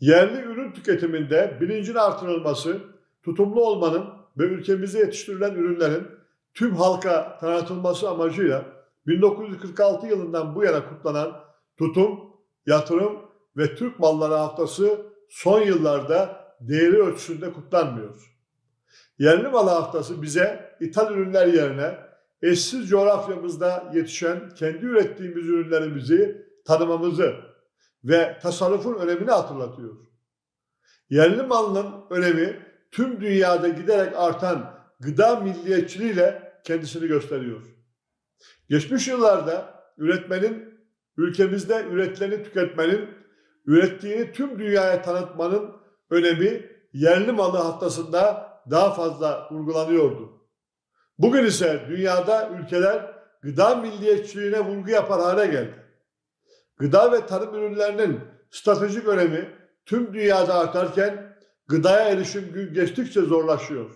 Yerli ürün tüketiminde bilincin artırılması, tutumlu olmanın ve ülkemizde yetiştirilen ürünlerin tüm halka tanıtılması amacıyla 1946 yılından bu yana kutlanan tutum, yatırım ve Türk malları haftası son yıllarda değeri ölçüsünde kutlanmıyor. Yerli malı haftası bize ithal ürünler yerine eşsiz coğrafyamızda yetişen kendi ürettiğimiz ürünlerimizi tanımamızı ve tasarrufun önemini hatırlatıyor. Yerli malının önemi tüm dünyada giderek artan gıda milliyetçiliğiyle kendisini gösteriyor. Geçmiş yıllarda üretmenin, ülkemizde üretileni tüketmenin, ürettiğini tüm dünyaya tanıtmanın önemi yerli malı haftasında daha fazla vurgulanıyordu. Bugün ise dünyada ülkeler gıda milliyetçiliğine vurgu yapar hale geldi. Gıda ve tarım ürünlerinin stratejik önemi tüm dünyada artarken gıdaya erişim gün geçtikçe zorlaşıyor.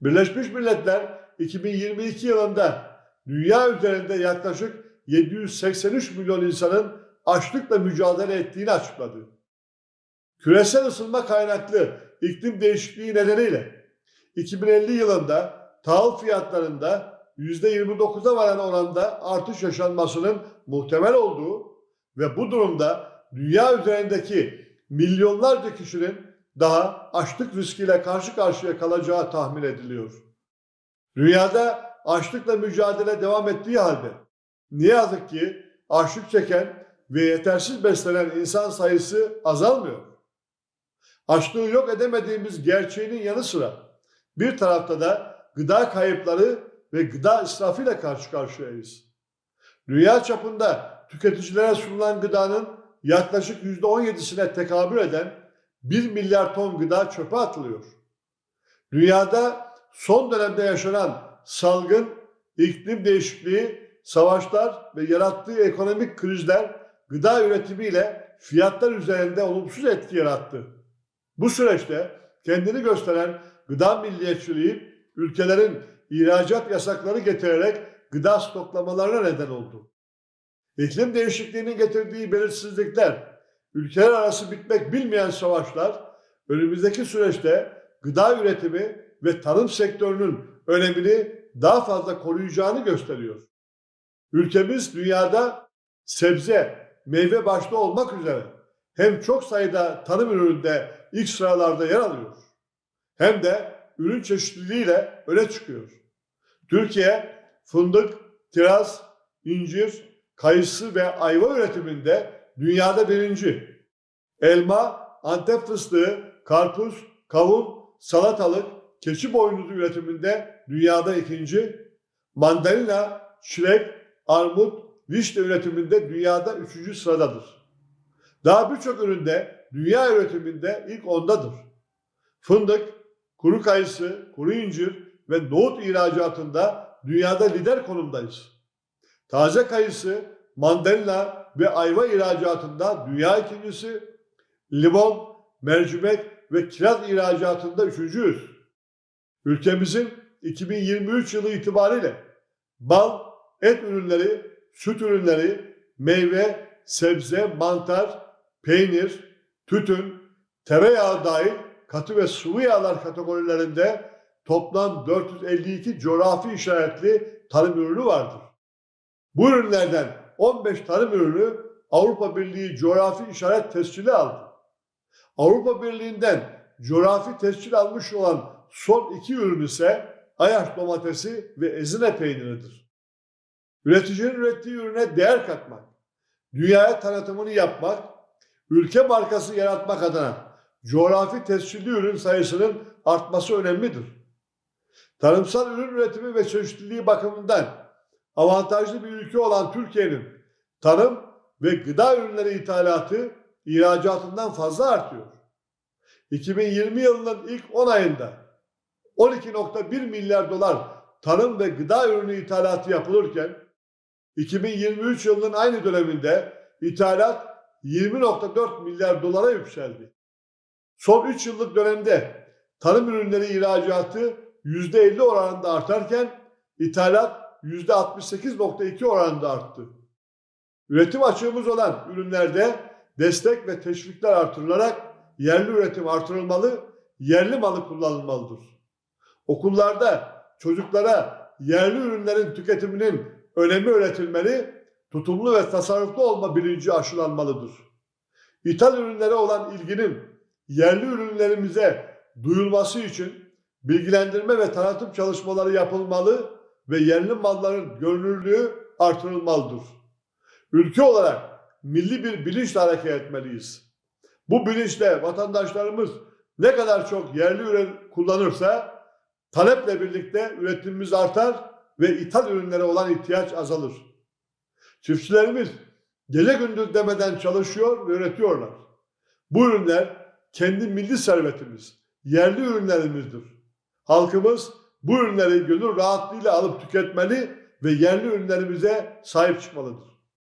Birleşmiş Milletler 2022 yılında dünya üzerinde yaklaşık 783 milyon insanın açlıkla mücadele ettiğini açıkladı. Küresel ısınma kaynaklı iklim değişikliği nedeniyle 2050 yılında tahıl fiyatlarında %29'a varan oranda artış yaşanmasının muhtemel olduğu ve bu durumda dünya üzerindeki milyonlarca kişinin daha açlık riskiyle karşı karşıya kalacağı tahmin ediliyor. Dünyada açlıkla mücadele devam ettiği halde ne yazık ki açlık çeken ve yetersiz beslenen insan sayısı azalmıyor. Açlığı yok edemediğimiz gerçeğinin yanı sıra bir tarafta da gıda kayıpları ve gıda israfıyla karşı karşıyayız. Dünya çapında tüketicilere sunulan gıdanın yaklaşık %17'sine tekabül eden 1 milyar ton gıda çöpe atılıyor. Dünyada son dönemde yaşanan salgın, iklim değişikliği, savaşlar ve yarattığı ekonomik krizler gıda üretimiyle fiyatlar üzerinde olumsuz etki yarattı. Bu süreçte kendini gösteren gıda milliyetçiliği ülkelerin ihracat yasakları getirerek gıda stoklamalarına neden oldu. İklim değişikliğinin getirdiği belirsizlikler, ülkeler arası bitmek bilmeyen savaşlar önümüzdeki süreçte gıda üretimi ve tarım sektörünün önemini daha fazla koruyacağını gösteriyor. Ülkemiz dünyada sebze, meyve başta olmak üzere hem çok sayıda tarım ürününde ilk sıralarda yer alıyor hem de ürün çeşitliliğiyle öne çıkıyor. Türkiye fındık, kiraz, incir, kayısı ve ayva üretiminde dünyada birinci. Elma, Antep fıstığı, karpuz, kavun, salatalık, keçi boynuzu üretiminde dünyada ikinci. Mandalina, çilek, armut, vişne üretiminde dünyada üçüncü sıradadır. Daha birçok üründe dünya üretiminde ilk ondadır. Fındık, kuru kayısı, kuru incir ve nohut ihracatında dünyada lider konumdayız. Taze kayısı, mandalina ve ayva ihracatında dünya ikincisi, limon, mercimek ve kiraz ihracatında üçüncüyüz. Ülkemizin 2023 yılı itibariyle bal, et ürünleri, süt ürünleri, meyve, sebze, mantar, peynir, tütün, tereyağı dahil katı ve sıvı yağlar kategorilerinde toplam 452 coğrafi işaretli tarım ürünü vardır. Bu ürünlerden 15 tarım ürünü Avrupa Birliği coğrafi işaret tescili aldı. Avrupa Birliği'nden coğrafi tescil almış olan son iki ürün ise Ayaş domatesi ve ezine peyniridir. Üreticinin ürettiği ürüne değer katmak, dünyaya tanıtımını yapmak, ülke markası yaratmak adına coğrafi tescilli ürün sayısının artması önemlidir. Tarımsal ürün üretimi ve çeşitliliği bakımından avantajlı bir ülke olan Türkiye'nin tarım ve gıda ürünleri ithalatı ihracatından fazla artıyor. 2020 yılının ilk 10 ayında 12.1 milyar dolar tarım ve gıda ürünü ithalatı yapılırken 2023 yılının aynı döneminde ithalat 20.4 milyar dolara yükseldi. Son 3 yıllık dönemde tarım ürünleri ihracatı %50 oranında artarken ithalat %68.2 oranında arttı. Üretim açığımız olan ürünlerde destek ve teşvikler artırılarak yerli üretim artırılmalı, yerli malı kullanılmalıdır. Okullarda çocuklara yerli ürünlerin tüketiminin önemi öğretilmeli, tutumlu ve tasarruflu olma bilinci aşılanmalıdır. İthal ürünlere olan ilginin yerli ürünlerimize duyulması için bilgilendirme ve tanıtım çalışmaları yapılmalı ve yerli malların görünürlüğü artırılmalıdır. Ülke olarak milli bir bilinçle hareket etmeliyiz. Bu bilinçle vatandaşlarımız ne kadar çok yerli ürün kullanırsa taleple birlikte üretimimiz artar ve ithal ürünlere olan ihtiyaç azalır. Çiftçilerimiz gece gündüz demeden çalışıyor ve üretiyorlar. Bu ürünler kendi milli servetimiz, yerli ürünlerimizdir. Halkımız bu ürünleri gönül rahatlığıyla alıp tüketmeli ve yerli ürünlerimize sahip çıkmalıdır.